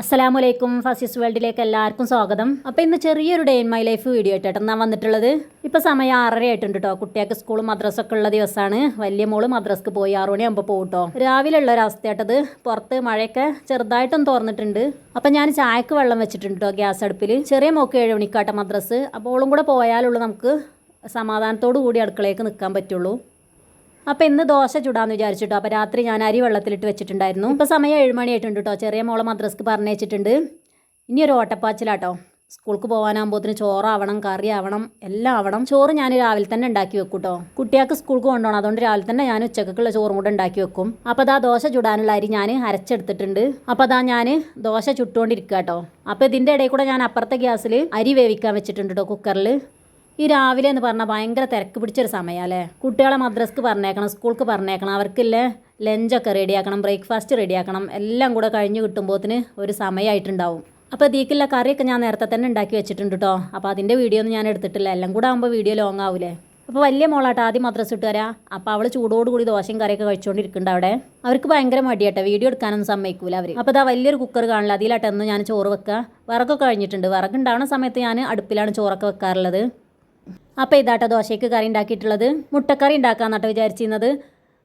അസ്സലാമു അലൈക്കും ഫസിസ് വേൾഡിലേക്ക് എല്ലാവർക്കും സ്വാഗതം. അപ്പോൾ ഇന്ന് ചെറിയൊരു day in my life video ആയിട്ടാണ് ഞാൻ വന്നിട്ടുള്ളത്. ഇപ്പോൾ സമയം ആറര ആയിട്ടുണ്ട് കേട്ടോ കുട്ടികൾക്ക് സ്കൂളും മദ്രസൊക്കെ ഉള്ള ദിവസമാണ് വലിയ മോൾ മദ്രസ്ക്ക് പോയി ആറു മണിയാകുമ്പോൾ പോകും കേട്ടോ രാവിലെ ഉള്ള ഒരു അവസ്ഥയായിട്ടത് പുറത്ത് മഴയൊക്കെ ചെറുതായിട്ടും തുറന്നിട്ടുണ്ട് അപ്പം ഞാൻ ചായക്ക് വെള്ളം വെച്ചിട്ടുണ്ട് കേട്ടോ ഗ്യാസ് അടുപ്പിൽ ചെറിയ മോക്ക് ഏഴ് മണിക്കാട്ടെ മദ്രസ്. അപ്പോൾ ഓളും കൂടെ പോയാലുള്ളൂ നമുക്ക് സമാധാനത്തോടു കൂടി അടുക്കളയ്ക്ക് നിൽക്കാൻ പറ്റുള്ളൂ. അപ്പോൾ ഇന്ന് ദോശ ചുടാന്ന് വിചാരിച്ചിട്ടോ. അപ്പോൾ രാത്രി ഞാൻ അരി വെള്ളത്തിലിട്ട് വെച്ചിട്ടുണ്ടായിരുന്നു. ഇപ്പോൾ സമയം ഏഴ് മണിയായിട്ടുണ്ട് കേട്ടോ ചെറിയ മോളെ മദ്രസ്ക്ക് പറഞ്ഞയച്ചിട്ടുണ്ട്. ഇനി ഒരു ഓട്ടപ്പാച്ചിലാട്ടോ. സ്കൂൾക്ക് പോകാനാകുമ്പോഴത്തിന് ചോറാവണം കറി ആവണം എല്ലാം ആവണം. ചോറ് ഞാൻ രാവിലെ തന്നെ ഉണ്ടാക്കി വെക്കും കേട്ടോ കുട്ടികൾക്ക് സ്കൂൾക്ക് കൊണ്ടുപോകണം. അതുകൊണ്ട് രാവിലെ തന്നെ ഞാൻ ഉച്ചക്കുള്ള ചോറും കൂടെ ഉണ്ടാക്കി വെക്കും. അപ്പോൾ അതാ ദോശ ചുടാനുള്ള അരി ഞാൻ അരച്ചെടുത്തിട്ടുണ്ട്. അപ്പോൾ അതാ ഞാൻ ദോശ ചുട്ടുകൊണ്ടിരിക്കുക കേട്ടോ അപ്പോൾ ഇതിന്റെ ഇടയിൽ കൂടെ ഞാൻ അപ്പുറത്തെ ഗ്യാസിൽ അരി വേവിക്കാൻ വെച്ചിട്ടുണ്ട് കേട്ടോ കുക്കറിൽ ഈ രാവിലെ എന്ന് പറഞ്ഞാൽ ഭയങ്കര തിരക്ക് പിടിച്ചൊരു സമയമല്ലേ കുട്ടികളെ മദ്രസ്ക്ക് പറഞ്ഞേക്കണം സ്കൂൾക്ക് പറഞ്ഞേക്കണം അവർക്കില്ലേ ലഞ്ചൊക്കെ റെഡിയാക്കണം ബ്രേക്ക്ഫാസ്റ്റ് റെഡിയാക്കണം എല്ലാം കൂടെ കഴിഞ്ഞ് കിട്ടുമ്പോത്തിന് ഒരു സമയമായിട്ടുണ്ടാവും അപ്പോൾ ദീക്കില്ല കറിയൊക്കെ ഞാൻ നേരത്തെ തന്നെ ഉണ്ടാക്കി വെച്ചിട്ടുണ്ട് കേട്ടോ അപ്പോൾ അതിന്റെ വീഡിയോ ഒന്നും ഞാൻ എടുത്തിട്ടില്ല. എല്ലാം കൂടെ ആകുമ്പോൾ വീഡിയോ ലോങ് ആവൂലേ? അപ്പോൾ വലിയ മോളാട്ടോ ആദ്യം മദ്രസ് ഇട്ട് വരാം. അപ്പോൾ അവൾ ചൂടോടുകൂടി ദോശയും കറിയൊക്കെ കഴിച്ചുകൊണ്ടിരിക്കുന്നുണ്ട് അവിടെ. അവർക്ക് ഭയങ്കര മടിയാട്ടോ വീഡിയോ എടുക്കാനൊന്നും സമ്മതിക്കൂല അവർ അപ്പോൾ ഇതാ വലിയൊരു കുക്കർ കാണില്ല അതിലാട്ടെന്ന് ഞാൻ ചോറ് വെക്കുക വിറകൊക്കെ കഴിഞ്ഞിട്ടുണ്ട്. വിറകുണ്ടാവുന്ന സമയത്ത് ഞാൻ അടുപ്പിലാണ് ചോറൊക്കെ വെക്കാറുള്ളത്. അപ്പോൾ ഇതാട്ടോ ദോശയ്ക്ക് കറി ഉണ്ടാക്കിയിട്ടുള്ളത്. മുട്ടക്കറി ഉണ്ടാക്കാമെന്നാട്ടോ വിചാരിച്ചിരുന്നത്.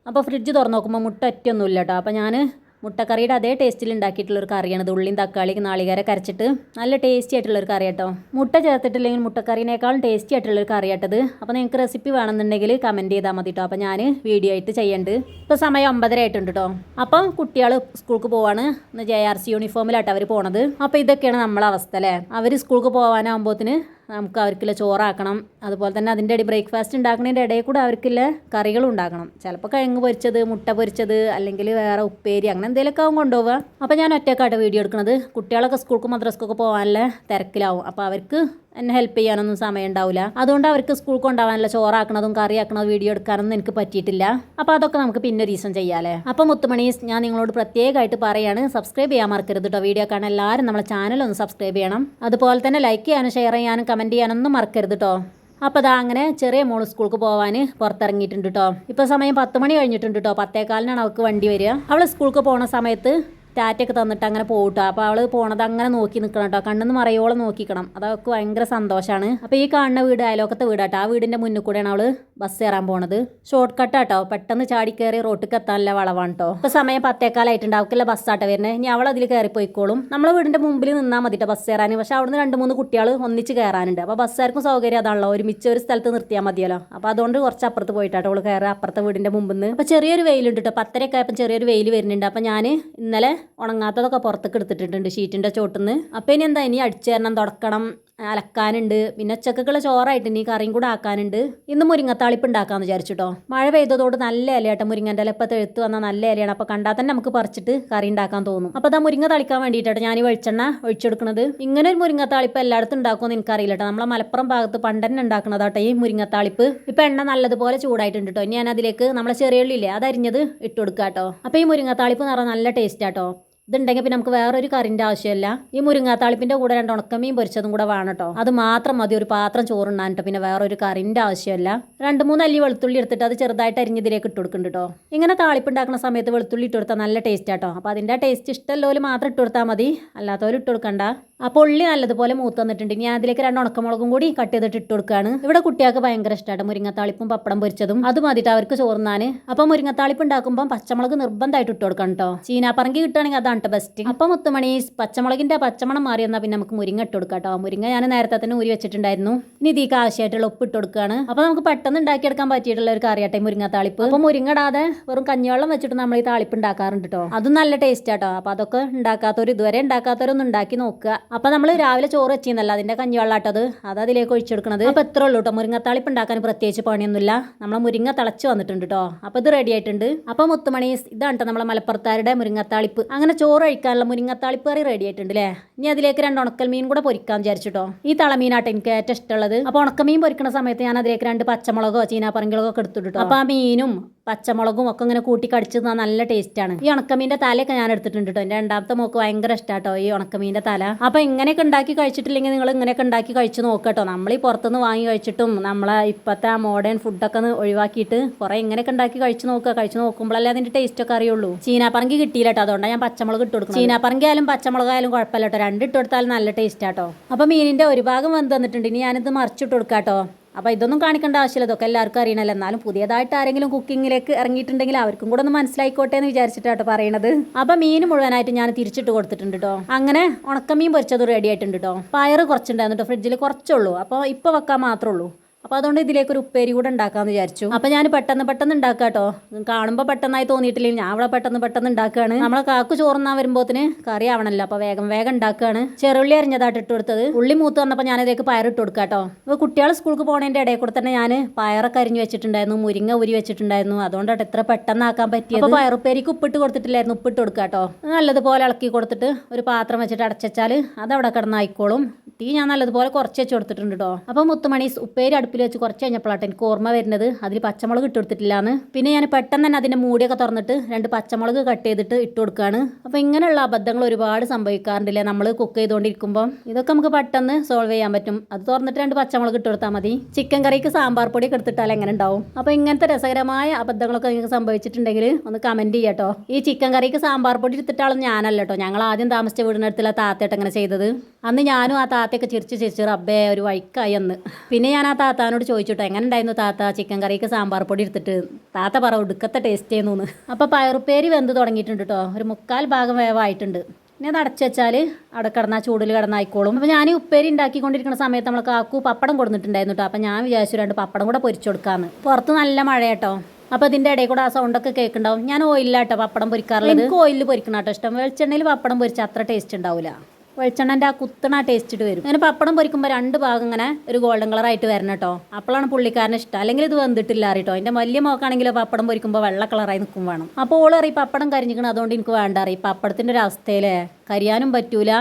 അപ്പോൾ ഫ്രിഡ്ജ് തുറന്ന് നോക്കുമ്പോൾ മുട്ട ഒറ്റയൊന്നുമില്ല കേട്ടോ അപ്പോൾ ഞാൻ മുട്ടക്കറിയുടെ അതേ ടേസ്റ്റിൽ ഉണ്ടാക്കിയിട്ടുള്ള ഒരു കറിയാണ്. ഇത് ഉള്ളിയും തക്കാളി നാളികേര കരച്ചിട്ട് നല്ല ടേസ്റ്റി ആയിട്ടുള്ള ഒരു കറി കേട്ടോ മുട്ട ചേർത്തിട്ടില്ലെങ്കിൽ മുട്ടക്കറിനേക്കാളും ടേസ്റ്റി ആയിട്ടുള്ള ഒരു കറി കേട്ടത് അപ്പോൾ നിങ്ങൾക്ക് റെസിപ്പി വേണമെന്നുണ്ടെങ്കിൽ കമന്റ് ചെയ്താൽ മതി കേട്ടോ അപ്പോൾ ഞാൻ വീഡിയോ ആയിട്ട് ചെയ്യുന്നുണ്ട് ഇപ്പോൾ സമയം ഒമ്പതര ആയിട്ടുണ്ട് കേട്ടോ അപ്പം കുട്ടികൾ സ്കൂൾക്ക് പോവാണ്. ജെ ആർ സി യൂണിഫോമിലാട്ടോ അവർ പോണത്. അപ്പോൾ ഇതൊക്കെയാണ് നമ്മളെ അവസ്ഥ അല്ലേ അവർ സ്കൂൾക്ക് പോകാനാകുമ്പോഴത്തിന് നമുക്ക് അവർക്കുള്ള ചോറാക്കണം. അതുപോലെ തന്നെ അതിന്റെ ഇടയിൽ ബ്രേക്ക്ഫാസ്റ്റ് ഉണ്ടാക്കുന്നതിന്റെ ഇടയിൽ കൂടെ അവർക്കുള്ള കറികൾ ഉണ്ടാക്കണം. ചിലപ്പോൾ കിഴങ്ങ് പൊരിച്ചത് മുട്ട പൊരിച്ചത് അല്ലെങ്കിൽ വേറെ ഉപ്പേരി അങ്ങനെ എന്തെങ്കിലുമൊക്കെ ആവും കൊണ്ടുപോവുക. അപ്പോൾ ഞാൻ ഒറ്റക്കായിട്ട് വീഡിയോ എടുക്കുന്നത്. കുട്ടികളൊക്കെ സ്കൂൾക്കും മദ്രസ്ക്കൊക്കെ പോകാനുള്ള തിരക്കിലാവും. അപ്പോൾ അവർക്ക് എന്നെ ഹെൽപ്പ് ചെയ്യാനൊന്നും സമയം ഉണ്ടാവില്ല അതുകൊണ്ട് അവർക്ക് സ്കൂൾ കൊണ്ടുപോകാനുള്ള ചോറാക്കണതും കറിയാക്കണതും വീഡിയോ എടുക്കാനൊന്നും എനിക്ക് പറ്റിയിട്ടില്ല. അപ്പോൾ അതൊക്കെ നമുക്ക് പിന്നെ റീസൺ ചെയ്യാമല്ലേ അപ്പോൾ മുത്തുമണി ഞാൻ നിങ്ങളോട് പ്രത്യേകമായിട്ട് പറയാണ് സബ്സ്ക്രൈബ് ചെയ്യാൻ മറക്കരുത് കേട്ടോ വീഡിയോ കാണാൻ എല്ലാവരും നമ്മളെ ചാനൽ ഒന്ന് സബ്സ്ക്രൈബ് ചെയ്യണം. അതുപോലെ തന്നെ ലൈക്ക് ചെയ്യാനും ഷെയർ ചെയ്യാനും കമന്റ് ചെയ്യാനൊന്നും മറക്കരുത് കേട്ടോ അപ്പോൾ അതാ അങ്ങനെ ചെറിയ മോൾ സ്കൂൾക്ക് പോകാൻ പുറത്തിറങ്ങിയിട്ടുണ്ട് കേട്ടോ ഇപ്പോൾ സമയം പത്ത് മണി കഴിഞ്ഞിട്ടുണ്ട് കേട്ടോ പത്തേക്കാലിനാണ് അവൾക്ക് വണ്ടി വരിക. അവൾ സ്കൂൾക്ക് പോണ സമയത്ത് ടാറ്റയൊക്കെ തന്നിട്ട് അങ്ങനെ പോകട്ടോ അപ്പോൾ അവൾ പോണത് അങ്ങനെ നോക്കി നിൽക്കണം കേട്ടോ. കണ്ണെന്ന് മറയോളം നോക്കിക്കണം. അതൊക്കെ ഭയങ്കര സന്തോഷമാണ് അപ്പോൾ ഈ കാണുന്ന വീട് അയലോക്കത്തെ വീടാട്ടോ ആ വീടിന്റെ മുന്നിൽ കൂടെയാണ് അവൾ ബസ് കയറാൻ പോണത്. ഷോർട്ട് കട്ട് ആട്ടോ. പെട്ടെന്ന് ചാടി കയറി റോട്ടിൽ എത്താനുള്ള വളവാണ് കേട്ടോ ഇപ്പോൾ സമയം പത്തേക്കാലായിട്ടുണ്ട് അവൾക്കുള്ള ബസ്സാട്ടോ വരുന്നത് ഇനി അവൾ അതിൽ കയറി പോയിക്കോളും. നമ്മളെ വീടിന്റെ മുമ്പിൽ നിന്നാൽ മതി ബസ് കയറാൻ പക്ഷേ അവിടുന്ന് രണ്ട് മൂന്ന് കുട്ടികൾ ഒന്നിച്ച് കയറാനുണ്ട് അപ്പോൾ ബസ്സുകാർക്കും സൗകര്യം അതാണല്ലോ. ഒരുമിച്ച് ഒരു സ്ഥലത്ത് നിർത്തിയാൽ മതിയല്ലോ. അപ്പോൾ അതുകൊണ്ട് കുറച്ച് അപ്പുറത്ത് പോയിട്ടാട്ടോ അവൾ കയറുക അപ്പുറത്തെ വീടിന്റെ മുമ്പിൽ നിന്ന് അപ്പോൾ ചെറിയൊരു വെയിലുണ്ട് കേട്ടോ പത്തരയൊക്കെ ആയപ്പോൾ ചെറിയൊരു വെയിൽ വരുന്നുണ്ട്. അപ്പോൾ ഞാൻ ഇന്നലെ ഉണങ്ങാത്തതൊക്കെ പുറത്തേക്ക് എടുത്തിട്ടുണ്ട് ഷീറ്റിന്റെ ചോട്ടിൽ നിന്ന് അപ്പോൾ ഇനി എന്താ ഇനി അടിച്ചു തരണം തുടക്കണം. അലക്കാനുണ്ട്. പിന്നെ ഉച്ചക്കുള്ള ചോറായിട്ട് ഇനി കറിയും കൂടെ ആക്കാനുണ്ട്. ഇന്ന് മുരിങ്ങത്താളിപ്പ് ഉണ്ടാക്കാമെന്ന് വിചാരിച്ചിട്ടോ. മഴ പെയ്തതോട് നല്ല ഇലയാട്ട. മുരിങ്ങന്റെ ഇല ഇപ്പം തെഴുത്ത് വന്നാൽ നല്ല ഇലയാണ്. അപ്പോൾ കണ്ടാൽ തന്നെ നമുക്ക് പറിച്ചിട്ട് കറി ഉണ്ടാക്കാൻ തോന്നും. അപ്പോൾ അതാ മുരിങ്ങ തളിക്കാൻ വേണ്ടിയിട്ടാണ് ഞാൻ ഈ വെളിച്ചെണ്ണ ഒഴിച്ചെടുക്കുന്നത് ഇങ്ങനെ ഒരു മുരിങ്ങത്താളിപ്പ് എല്ലായിടത്തും ഉണ്ടാക്കുമെന്ന് എനിക്കറിയില്ല കേട്ടോ നമ്മളെ മലപ്പുറം ഭാഗത്ത് പണ്ടന്നെ ഉണ്ടാക്കുന്നതാട്ടോ ഈ മുരിങ്ങത്താളിപ്പ്. ഇപ്പം എണ്ണ നല്ലതുപോലെ ചൂടായിട്ടുണ്ട് കേട്ടോ ഇനി ഞാൻ അതിലേക്ക് നമ്മളെ ചെറിയ ഉള്ളില്ലേ അതരിഞ്ഞത് ഇട്ട് കൊടുക്കാം കേട്ടോ അപ്പോൾ ഈ മുരിങ്ങത്താളിപ്പ് പറഞ്ഞാൽ നല്ല ടേസ്റ്റ് ആട്ടോ. ഇതുണ്ടെങ്കിൽ പിന്നെ നമുക്ക് വേറൊരു കറിന്റെ ആവശ്യമില്ല. ഈ മുരിങ്ങാത്താളിപ്പിന്റെ കൂടെ രണ്ട് ഉണക്കമീൻ പൊരിച്ചതും കൂടെ വേണം കേട്ടോ. അത് മാത്രം മതി ഒരു പാത്രം ചോറുണ്ണാൻ കേട്ടോ. പിന്നെ വേറൊരു കറിന്റെ ആവശ്യമില്ല. രണ്ട് മൂന്ന് അല്ലി വെളുത്തുള്ളി എടുത്തിട്ട് അത് ചെറുതായിട്ട് അരിഞ്ഞതിലേക്ക് ഇട്ട് കൊടുക്കുന്നുണ്ട് കേട്ടോ. ഇങ്ങനെ താളിപ്പ് ഉണ്ടാക്കുന്ന സമയത്ത് വെളുത്തുള്ളി ഇട്ട് കൊടുത്താൽ നല്ല ടേസ്റ്റ് ആട്ടോ അപ്പോൾ അതിന്റെ ടേസ്റ്റ് ഇഷ്ടമല്ലോൽ മാത്രം ഇട്ട് കൊടുത്താൽ മതി. അല്ലാത്തവരും ഇട്ട് കൊടുക്കണ്ട. അപ്പോൾ ഉള്ളി നല്ലതുപോലെ മൂത്ത് വന്നിട്ടുണ്ട് ഇനി അതിലേക്ക് രണ്ട് ഉണക്കമുളകും കൂടി കട്ട് ചെയ്തിട്ട് ഇട്ട് കൊടുക്കുകയാണ് ഇവിടെ കുട്ടികൾക്ക് ഭയങ്കര ഇഷ്ടമാണ് മുരിങ്ങത്താളിപ്പും പപ്പടം പൊരിച്ചതും. അത് മതിയിട്ട് അവർക്ക് ചോർന്നാന് അപ്പോൾ മുരിങ്ങത്താളിപ്പ് ഉണ്ടാക്കുമ്പോൾ പച്ചമുളക് നിർബന്ധമായിട്ട് ഇട്ട് കൊടുക്കണം കേട്ടോ ചീനാപ്പറങ്കി കിട്ടുകയാണെങ്കിൽ അതാണ് കേട്ടോ ബെസ്റ്റ് അപ്പോൾ മുത്തുമണി പച്ചമുളകിന്റെ പച്ചമണം മാറി എന്നാൽ പിന്നെ നമുക്ക് മുരിങ്ങ ഇട്ട് കൊടുക്കാം കേട്ടോ മുരിങ്ങ ഞാൻ നേരത്തെ തന്നെ ഊരി വെച്ചിട്ടുണ്ടായിരുന്നു. ഇനി ഇതിക്ക് ആവശ്യമായിട്ടുള്ള ഉപ്പ് ഇട്ട് കൊടുക്കുകയാണ് അപ്പോൾ നമുക്ക് പെട്ടെന്ന് ഉണ്ടാക്കിയെടുക്കാൻ പറ്റിയിട്ടുള്ള ഒരു കറിയാട്ടെ മുരിങ്ങത്താളിപ്പ്. അപ്പോൾ മുരിങ്ങ ഇടാതെ വെറും കഞ്ഞിവെള്ളം വെച്ചിട്ട് നമ്മൾ ഈ താളിപ്പ് ഉണ്ടാക്കാറുണ്ട് കേട്ടോ അതും നല്ല ടേസ്റ്റ് ആട്ടോ അപ്പോൾ അതൊക്കെ ഉണ്ടാക്കാത്തവർ ഇതുവരെ ഉണ്ടാക്കാത്തവരൊന്നും ഉണ്ടാക്കി നോക്കുക. അപ്പോൾ നമ്മൾ രാവിലെ ചോറ് വെച്ചിരുന്നല്ലോ അതിന്റെ കഞ്ഞിവെള്ളാട്ടത് അത് അതിലേക്ക് ഒഴിച്ചെടുക്കണത്. അപ്പോൾ എത്ര ഉള്ളൂ കേട്ടോ മുരിങ്ങത്താളിപ്പ് ഉണ്ടാക്കാൻ പ്രത്യേകിച്ച് പണിയൊന്നുമില്ല. നമ്മളെ മുരിങ്ങ തിളച്ച് വന്നിട്ടുണ്ട് കേട്ടോ അപ്പോൾ ഇത് റെഡി ആയിട്ടുണ്ട്. അപ്പോൾ മുത്തുമണി ഇതാണ് കേട്ടോ നമ്മളെ മലപ്പുറത്താരുടെ മുരിങ്ങത്താളിപ്പ്. അങ്ങനെ ചോറ് കഴിക്കാനുള്ള മുരിങ്ങത്താളിപ്പ് കറി റെഡി ആയിട്ടുണ്ട് അല്ലേ ഇനി അതിലേക്ക് രണ്ട് ഉണക്കൽ മീൻ കൂടെ പൊരിക്കാൻ വിചാരിച്ചിട്ടോ ഈ തളമീനാട്ടോ എനിക്ക് ഏറ്റവും ഇഷ്ടമുള്ളത്. അപ്പോൾ ഉണക്കമീൻ പൊരിക്കുന്ന സമയത്ത് ഞാൻ അതിലേക്ക് രണ്ട് പച്ചമുളകോ ചീനാപ്പറങ്കിളകോ ഒക്കെ എടുത്തിട്ടോ അപ്പോൾ ആ മീനും പച്ചമുളകും ഒക്കെ ഇങ്ങനെ കൂട്ടി കടിച്ച് തന്നാൽ നല്ല ടേസ്റ്റാണ് ഈ ഉണക്കമീന്റെ തലയൊക്കെ ഞാൻ എടുത്തിട്ടുണ്ട് കേട്ടോ എന്റെ രണ്ടാമത്തെ മോക്ക് ഭയങ്കര ഇഷ്ടമാട്ടോ ഈ ഉണക്കമീന്റെ തല. അപ്പോൾ ഇങ്ങനെയൊക്കെ ഉണ്ടാക്കി കഴിച്ചിട്ടില്ലെങ്കിൽ നിങ്ങൾ ഇങ്ങനെയൊക്കെ ഉണ്ടാക്കി കഴിച്ച് കേട്ടോ നമ്മൾ ഈ പുറത്തുനിന്ന് വാങ്ങി കഴിച്ചിട്ടും നമ്മളെ ഇപ്പോഴത്തെ ആ മോഡേൺ ഫുഡൊക്കെ ഒന്ന് ഒഴിവാക്കിയിട്ട് കുറേ ഇങ്ങനെയൊക്കെ ഉണ്ടാക്കി കഴിച്ച് നോക്കുക കഴിച്ച് നോക്കുമ്പോഴല്ലേ അതിന്റെ ടേസ്റ്റ് ഒക്കെ അറിയുള്ളൂ. ചീനാപ്പറങ്കി കിട്ടിയില്ല കേട്ടോ അതുകൊണ്ടാണ് ഞാൻ പച്ചമുളക് ഇട്ട് കൊടുക്കും ചീനാപ്പറങ്കി ആയാലും പച്ചമുളക് ആയാലും കുഴപ്പമില്ല കേട്ടോ രണ്ട് ഇട്ട് കൊടുത്താലും നല്ല ടേസ്റ്റ് ആട്ടോ അപ്പോൾ മീനിന്റെ ഒരു ഭാഗം വന്ന് തന്നിട്ടുണ്ട് ഇനി ഞാനിത് മറിച്ചിട്ട് കൊടുക്കാം കേട്ടോ അപ്പോൾ ഇതൊന്നും കാണിക്കേണ്ട ആവശ്യമില്ല. ഇതൊക്കെ എല്ലാവർക്കും അറിയണമല്ലോ എന്നാലും പുതിയതായിട്ട് ആരെങ്കിലും കുക്കിങ്ങിലേക്ക് ഇറങ്ങിയിട്ടുണ്ടെങ്കിൽ അവർക്കും കൂടെ ഒന്ന് മനസ്സിലായിക്കോട്ടെ എന്ന് വിചാരിച്ചിട്ടാട്ടോ പറയണത്. അപ്പോൾ മീൻ മുഴുവനായിട്ട് ഞാൻ തിരിച്ചിട്ട് കൊടുത്തിട്ടുണ്ട് കേട്ടോ അങ്ങനെ ഉണക്കമീൻ പൊരിച്ചത് റെഡി ആയിട്ടുണ്ട് കേട്ടോ പയറ് കുറച്ചുണ്ടായിരുന്നു കേട്ടോ ഫ്രിഡ്ജിൽ കുറച്ചുള്ളൂ. അപ്പോൾ ഇപ്പോൾ വെക്കാൻ മാത്രമേ ഉള്ളൂ. അപ്പോൾ അതുകൊണ്ട് ഇതിലേക്ക് ഒരു ഉപ്പേരി കൂടെ ഉണ്ടാക്കാമെന്ന് വിചാരിച്ചു. അപ്പോൾ ഞാൻ പെട്ടെന്ന് പെട്ടെന്ന് ഉണ്ടാക്കാം കേട്ടോ കാണുമ്പോൾ പെട്ടെന്നായി തോന്നിയിട്ടില്ല? ഞാൻ അവിടെ പെട്ടെന്ന് പെട്ടെന്ന് ഉണ്ടാക്കുകയാണ് നമ്മളെ കാക്കു ചോറുന്നാൻ വരുമ്പോത്തിന് കറി ആവണല്ലോ. അപ്പോൾ വേഗം വേഗം ഉണ്ടാക്കുകയാണ് ചെറുള്ളി അരിഞ്ഞതായിട്ട് ഇട്ട് കൊടുത്തത്. ഉള്ളി മൂത്ത് വന്നപ്പോൾ ഞാൻ ഇതിലേക്ക് പയറിട്ട് കൊടുക്കാം കേട്ടോ അപ്പോൾ കുട്ടികൾ സ്കൂൾക്ക് പോണതിന്റെ ഇടയിൽ കൂടെ തന്നെ ഞാൻ പയറൊക്കെ അരിഞ്ഞ് വെച്ചിട്ടുണ്ടായിരുന്നു. മുരിങ്ങ ഉരി വെച്ചിട്ടുണ്ടായിരുന്നു. അതുകൊണ്ടാണ് ഇത്ര പെട്ടെന്ന് ആക്കാൻ പറ്റിയത് അപ്പോൾ പയറുപ്പേരിക്ക് ഉപ്പിട്ട് കൊടുത്തിട്ടില്ലായിരുന്നു. ഉപ്പിട്ട് കൊടുക്കുക കേട്ടോ നല്ലതുപോലെ ഇളക്കി കൊടുത്തിട്ട് ഒരു പാത്രം വെച്ചിട്ട് അടച്ചാൽ അത് അവിടെ കിടന്നായിക്കോളും. തീ ഞാൻ നല്ലതുപോലെ കുറച്ച് വെച്ച് കൊടുത്തിട്ടുണ്ട് കേട്ടോ അപ്പോൾ മുത്തുമണി ഉപ്പേരി അടുപ്പിൽ വെച്ച് കുറച്ച് കഴിഞ്ഞപ്പോഴാട്ടെ എനിക്ക് ഓർമ്മ വരുന്നത്. അതിൽ പച്ചമുളക് ഇട്ട് കൊടുത്തിട്ടില്ലാന്ന്. പിന്നെ ഞാൻ പെട്ടെന്ന് തന്നെ അതിന്റെ മൂടിയൊക്കെ തുറന്നിട്ട് രണ്ട് പച്ചമുളക് കട്ട് ചെയ്തിട്ട് ഇട്ട് കൊടുക്കുകയാണ് അപ്പോൾ ഇങ്ങനെയുള്ള അബദ്ധങ്ങൾ ഒരുപാട് സംഭവിക്കാറുണ്ടല്ലേ? നമ്മൾ കുക്ക് ചെയ്തുകൊണ്ടിരിക്കുമ്പോൾ ഇതൊക്കെ നമുക്ക് പെട്ടെന്ന് സോൾവ് ചെയ്യാൻ പറ്റും. അത് തുറന്നിട്ട് രണ്ട് പച്ചമുളക് ഇട്ട് കൊടുത്താൽ മതി. ചിക്കൻ കറിക്ക് സാമ്പാർ പൊടിയൊക്കെ എടുത്തിട്ടാൽ എങ്ങനെ ഉണ്ടാവും? അപ്പോൾ ഇങ്ങനത്തെ രസകരമായ അബദ്ധങ്ങളൊക്കെ നിങ്ങൾക്ക് സംഭവിച്ചിട്ടുണ്ടെങ്കിൽ ഒന്ന് കമന്റ് ചെയ്യാട്ടോ ഈ ചിക്കൻ കറിക്ക് സാമ്പാർ പൊടി എടുത്തിട്ടാളും ഞാനല്ല കേട്ടോ ഞങ്ങൾ ആദ്യം താമസിച്ച വീടിനടുത്തുള്ള താത്തയായിട്ട് അങ്ങനെ ചെയ്തത്. അന്ന് ഞാനും ആ താത്തയൊക്കെ ചിരിച്ച് ചിരിച്ച് റബ്ബേ ഒരു വഴിക്കായി അന്ന്. പിന്നെ ഞാൻ ആ താത്താനോട് ചോദിച്ചിട്ടോ എങ്ങനെ ഉണ്ടായിരുന്നു താത്ത? ചിക്കൻ കറിക്ക് സാമ്പാർ പൊടി എടുത്തിട്ട് താത്ത പറ ഒടുക്കത്തെ ടേസ്റ്റ് ചെയ്യുന്നു അപ്പോൾ പയറുപ്പേരി വെന്ത് തുടങ്ങിയിട്ടുണ്ട് കേട്ടോ ഒരു മുക്കാൽ ഭാഗം വേവായിട്ടുണ്ട്. ഇനി അത് അടച്ചു വെച്ചാൽ അവിടെ കിടന്നാൽ ചൂടിൽ കിടന്നായിക്കോളും. അപ്പോൾ ഞാൻ ഉപ്പേരി ഉണ്ടാക്കിക്കൊണ്ടിരിക്കുന്ന സമയത്ത് നമ്മൾ കാക്കു പപ്പടം കൊടുത്തിട്ടുണ്ടായിരുന്നു കേട്ടോ അപ്പോൾ ഞാൻ വിചാരിച്ചു രണ്ട് പപ്പടം കൂടെ പൊരിച്ചു കൊടുക്കാമെന്ന് പുറത്ത് നല്ല മഴ കേട്ടോ അപ്പോൾ ഇതിന്റെ ഇടയിൽ കൂടെ ആ സൗണ്ടൊക്കെ കേൾക്കുന്നുണ്ടാവും. ഞാൻ ഓയിലാട്ടോ പപ്പടം പൊരിക്കാറുള്ളത്. എനിക്ക് ഓയിലിൽ പൊരിക്കണം കേട്ടോ ഇഷ്ടം വെളിച്ചെണ്ണയിൽ പപ്പടം പൊരിച്ചാൽ അത്ര ടേസ്റ്റ് ഉണ്ടാവില്ല വെളിച്ചെണ്ണന്റെ ആ കുത്തണ ടേസ്റ്റ് ഇട്ട് വരും. അങ്ങനെ പപ്പടം പൊരിക്കുമ്പോൾ രണ്ട് ഭാഗം ഇങ്ങനെ ഒരു ഗോൾഡൻ കളറായിട്ട് വരണം കേട്ടോ അപ്പോഴാണ് പുള്ളിക്കാരന് ഇഷ്ടം. അല്ലെങ്കിൽ ഇത് വന്നിട്ടില്ല അറിയട്ടോ എന്റെ വലിയ മോക്കാണെങ്കിലോ പപ്പടം പൊരിക്കുമ്പോൾ വെള്ള കളറായി നിൽക്കും വേണം. അപ്പോൾ അറിയും പപ്പടം കരിഞ്ഞിക്കണം അതുകൊണ്ട് എനിക്ക് വേണ്ട അറിയും പപ്പടത്തിന്റെ ഒരു അവസ്ഥയിലേ കരിയാനും പറ്റൂല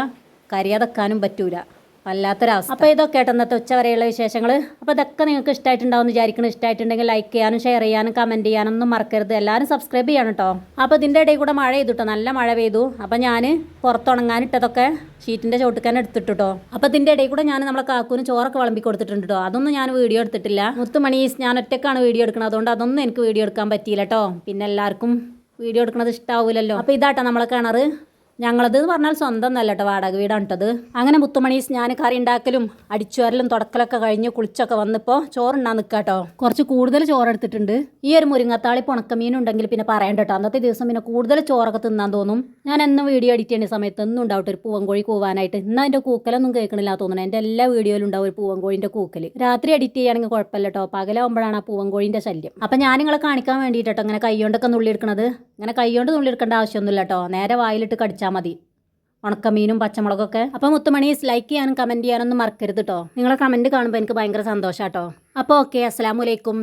കരിയാതെക്കാനും പറ്റൂല. വല്ലാത്തൊരവസ്ഥ. അപ്പോൾ ഇതൊക്കെ ഇന്നത്തെ ഉച്ച വരെയുള്ള വിശേഷങ്ങൾ അപ്പോൾ ഇതൊക്കെ നിങ്ങൾക്ക് ഇഷ്ടമായിട്ടുണ്ടാവും വിചാരിക്കണം ഇഷ്ടമായിട്ടുണ്ടെങ്കിൽ ലൈക്ക് ചെയ്യാനും ഷെയർ ചെയ്യാനും കമന്റ് ചെയ്യാനും ഒന്നും മറക്കരുത്. എല്ലാവരും സബ്സ്ക്രൈബ് ചെയ്യണം കേട്ടോ അപ്പോൾ ഇതിന്റെ ഇടയിൽ കൂടെ മഴ ചെയ്തു കേട്ടോ നല്ല മഴ പെയ്തു. അപ്പോൾ ഞാൻ പുറത്തുണങ്ങാനിട്ടതൊക്കെ ഷീറ്റിന്റെ ചോട്ടിക്കാൻ എടുത്തിട്ടു കേട്ടോ അപ്പോൾ ഇതിന്റെ ഇടയിൽ കൂടെ ഞാൻ നമ്മളെ കാക്കൂന് ചോറൊക്കെ വിളമ്പി കൊടുത്തിട്ടുണ്ട് കേട്ടോ അതൊന്നും ഞാൻ വീഡിയോ എടുത്തിട്ടില്ല. മുത്തുമണീസ് ഞാൻ ഒറ്റക്കാണ് വീഡിയോ എടുക്കുന്നത്. അതുകൊണ്ട് അതൊന്നും എനിക്ക് വീഡിയോ എടുക്കാൻ പറ്റിയില്ല കേട്ടോ പിന്നെ എല്ലാവർക്കും വീഡിയോ എടുക്കുന്നത് ഇഷ്ടാവൂലല്ലോ. അപ്പോൾ ഇതാട്ടോ നമ്മളെ കിണറ്. ഞങ്ങളത് എന്ന് പറഞ്ഞാൽ സ്വന്തം നല്ല കേട്ടോ വാടക വീടാണ് കേട്ടത് അങ്ങനെ മുത്തുമണീസ് ഞാൻ കറി ഉണ്ടാക്കലും അടിച്ചുവരലും തുടക്കലൊക്കെ കഴിഞ്ഞ് കുളിച്ചൊക്കെ വന്നപ്പോൾ ചോറുണ്ടാ നിൽക്കുക കുറച്ച് കൂടുതൽ ചോറ് എടുത്തിട്ടുണ്ട്. ഈ ഒരു മുരിങ്ങത്താളി പുണക്കമീൻ ഉണ്ടെങ്കിൽ പിന്നെ പറയണ്ട കേട്ടോ അന്നത്തെ ദിവസം പിന്നെ കൂടുതൽ ചോറൊക്കെ തിന്നാൻ തോന്നും. ഞാൻ എന്നും വീഡിയോ എഡിറ്റ് ചെയ്യുന്ന സമയത്ത് എന്നും ഉണ്ടാവട്ടെ ഒരു പൂവൻകോഴി കൂവാനായിട്ട്. ഇന്ന് അതിന്റെ കൂക്കലൊന്നും കേൾക്കണില്ല തോന്നുന്നു എന്റെ എല്ലാ വീഡിയോയിലും ഉണ്ടാവും ഒരു പൂവൻകോഴിന്റെ കൂക്കൽ രാത്രി എഡിറ്റ് ചെയ്യുകയാണെങ്കിൽ കുഴപ്പമില്ല കേട്ടോ പകലാകുമ്പോഴാണ് ആ പൂവൻകോഴിന്റെ ശല്യം. അപ്പം ഞാൻ നിങ്ങളെ കാണിക്കാൻ വേണ്ടിയിട്ടോ ഇങ്ങനെ കൈകൊണ്ടൊക്കെ നുള്ളിയെടുക്കണത് ഇങ്ങനെ കൈകൊണ്ട് നുള്ളിയെടുക്കേണ്ട ആവശ്യമൊന്നുമില്ല കേട്ടോ നേരെ വായിലിട്ട് കടിച്ചാൽ മതി. ഉണക്കമീനും പച്ചമുളകൊക്കെ. അപ്പോൾ മുത്തുമണീസ് ലൈക്ക് ചെയ്യാനും കമന്റ് ചെയ്യാനൊന്നും മറക്കരുത് കേട്ടോ നിങ്ങളെ കമന്റ് കാണുമ്പോൾ എനിക്ക് ഭയങ്കര സന്തോഷം കേട്ടോ അപ്പോൾ ഓക്കെ അസ്സാം വലൈക്കും